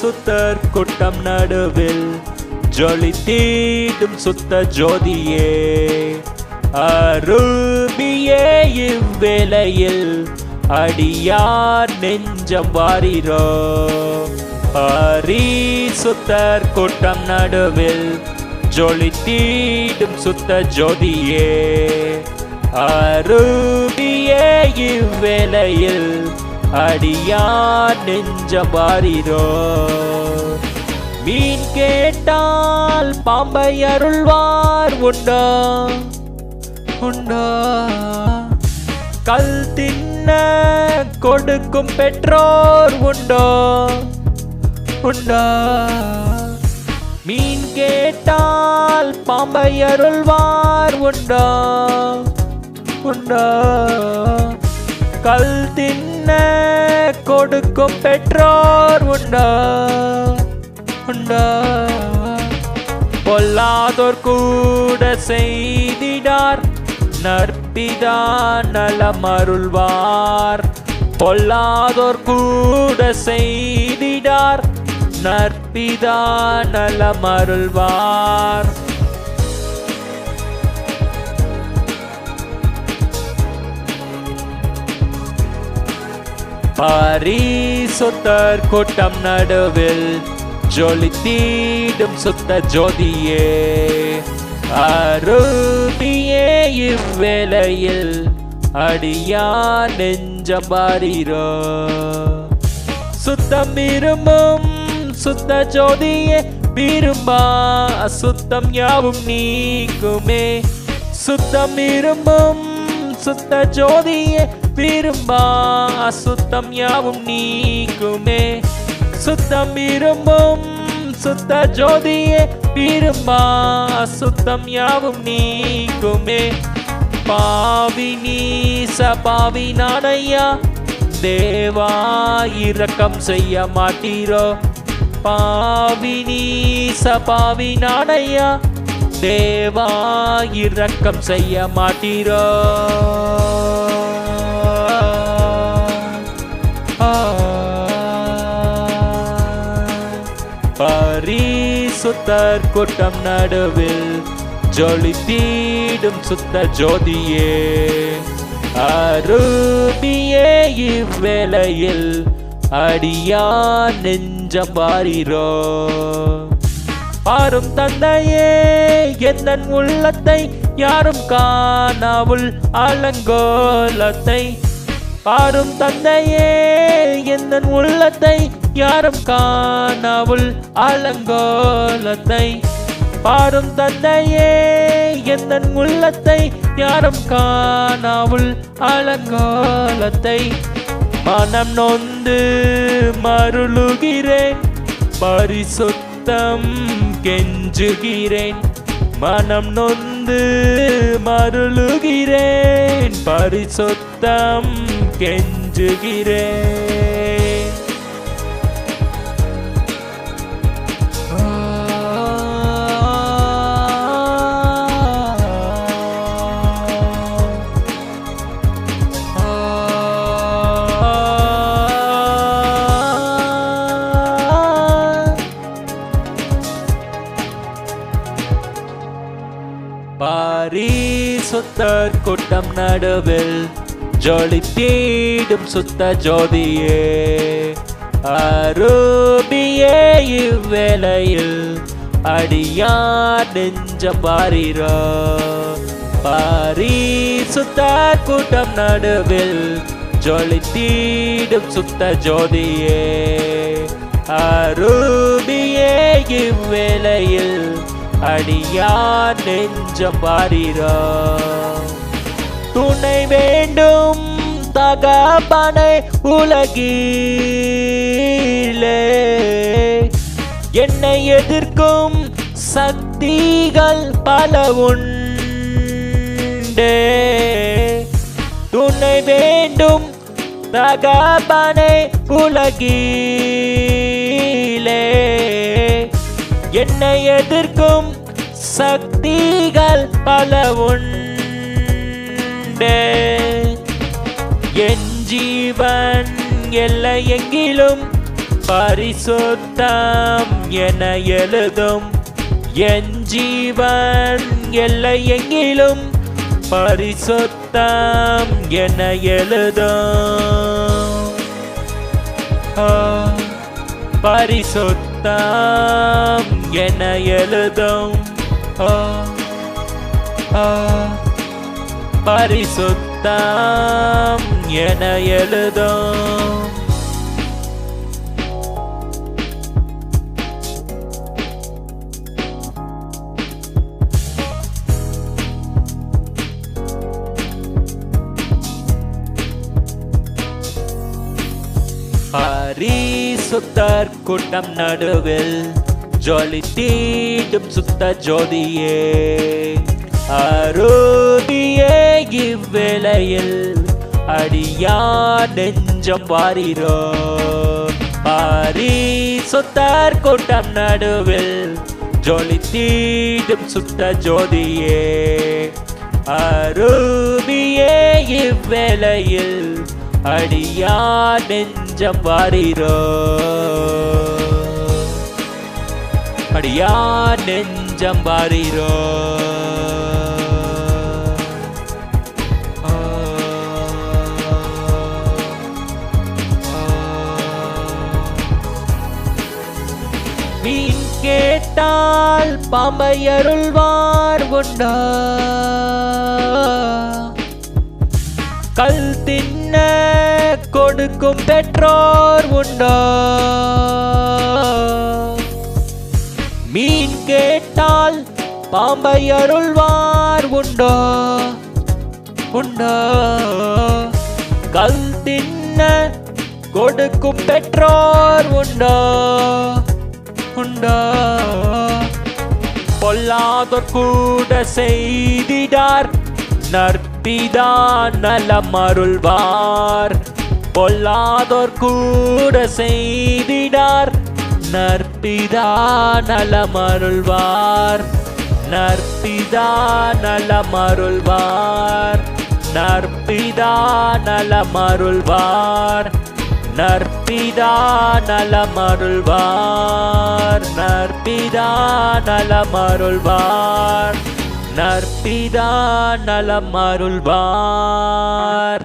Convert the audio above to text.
சுத்தர் கூட்டம் நடுவில் ஜொலி தீடும் சுத்த ஜோதியே. அருபியே இவ்வேளையில் அடியார் நெஞ்சம் வாரிரோ. பரிசுத்தர் கூட்டம் நடுவில் ஜொலி தீடும் சுத்த ஜோதியே. அருபியே இவ்வேளையில் அடியார் நெஞ்சம் மீன் கேட்டால் பாம்பை அருள்வார் உண்டா? உண்டா? கல் தின்ன கொடுக்கும் பெற்றோர் உண்டா? உண்டா? மீன் கேட்டால் பாம்பை அருள்வார் உண்டா? உண்டா? கல் தின்ன கொடுக்கும் பெற்றோர் உண்டா? உண்டா? பொல்லாதோர் கூட செய்திடார் நற்பிதா நலமருள்வார் பொல்லாதோர் கூட செய்திடார் நற்பிதா நலமருள்வார் பரிசுத்தர் கூட்டம் நடுவில் ஜொலி தீடும் சுத்த ஜோதியே. அருமியே இவ்வேளையில் அடியா நெஞ்சம் பாரிரோ. சுத்தம் இருமும் சுத்த ஜோதியே விரும்பா அசுத்தம் யாவும் நீக்குமே. சுத்தம் விரும்பும் சுத்த ஜோதியே விரும்பா அசுத்தம் யாவும் நீக்குமே. சுத்தம் விரும்பும் சுத்த ஜோதியே விரும்பா அசுத்தம் யாவும் நீக்குமே. பாவி நீச பாவி நானையா தேவா இரக்கம் செய்ய மாட்டீரோ? பாவி நீச பாவி நானையா தேவா இரக்கம் செய்ய மாட்டீரோ? ஆ. பரிசுத்தர் கூட்டம் நடுவில் ஜொலி தீடும் சுத்த ஜோதியே. அருமியே இவ்வேளையில் அடியா நெஞ்சம் வாரிரோ? ஆறும் தந்தையே எந்த உள்ளத்தை யாரும் காணாவுள் அலங்கோலத்தை? ஆறும் தந்தையே எந்த உள்ளத்தை யாரும் காணாவுள் அலங்கோலத்தை? பாரும் தந்தையே எந்த உள்ளத்தை யாரும் காணாவுள் அலங்கோலத்தை? மனம் வந்து மருளுகிறேன். பரிசுத்தம் கெஞ்சுகிறேன். மனம் நொந்து மருளுகிறேன். பரிசுத்தம் கெஞ்சுகிறேன். பரிசுத்தர் கூட்டம் நடுவில் ஜோலி தீடும் சுத்த ஜோதியே. அருபியே இவ்வேளையில் அடியா நெஞ்ச பாரிரோ பாரி சுத்த கூட்டம் நடுவில் ஜொலி தீடும் சுத்த ஜோதியே. அருபியே இவ்வேளையில் அடியார் நெஞ்சம் பாரிரோ. துணை வேண்டும் தகப்பனை உலகிலே என்னை எதிர்க்கும் சக்திகள் பல உண்டே. துணை வேண்டும் தகப்பனை உலகிலே என்னை எதிர்க்கும் சக்திகள் பல உண்டு. என் ஜீவன் எல்லை எங்கிலும் பரிசுத்தம் என எழுதும். என் ஜீவன் எல்லை எங்கிலும் பரிசுத்தம் என எழுதும். ஆ, பரிசுத்தம் என எழுதும். பரிசுத்தாம் என எழுதும். பரிசுத்தர் கூட்டம் நடுவில் ஜொலி தீட்டும் சுத்த ஜோதியே. அருதியே இவ்வேளையில் அடியா நெஞ்சம் பாரிரோ பாரி சுத்தார் கூட்டம் நடுவில் ஜொலி தீண்டும் சுத்த ஜோதியே. அருவியே இவ்வேளையில் அடியா நெஞ்சம் வாரிரோ அடியா நெஞ்சம் வாரிரோ மீன் கேட்டால் பாம்பை அருள்வார் உண்டா. கல் கொடுக்கும் பெற்றோர் உண்டா? மீன் கேட்டால் பாம்பை அருள்வார் உண்டோ? உண்டோ? கல் தின்ன கொடுக்கும் பெற்றோர் உண்டோ? உண்டோ? பொல்லாதோர் கூட செய்திடார் நற்பிதா நலம் அருள்வார். பொல்லாதோர் கூட செய்திடார். நற்பிதா நலம் அருள்வார் நற்பிதா நலம் அருள்வார் நற்பிதா நலம் அருள்வார் நற்பிதா நலமருள்வார். நற்பிதா நலமருள்வார். நற்பிதா நலமருள்வார்.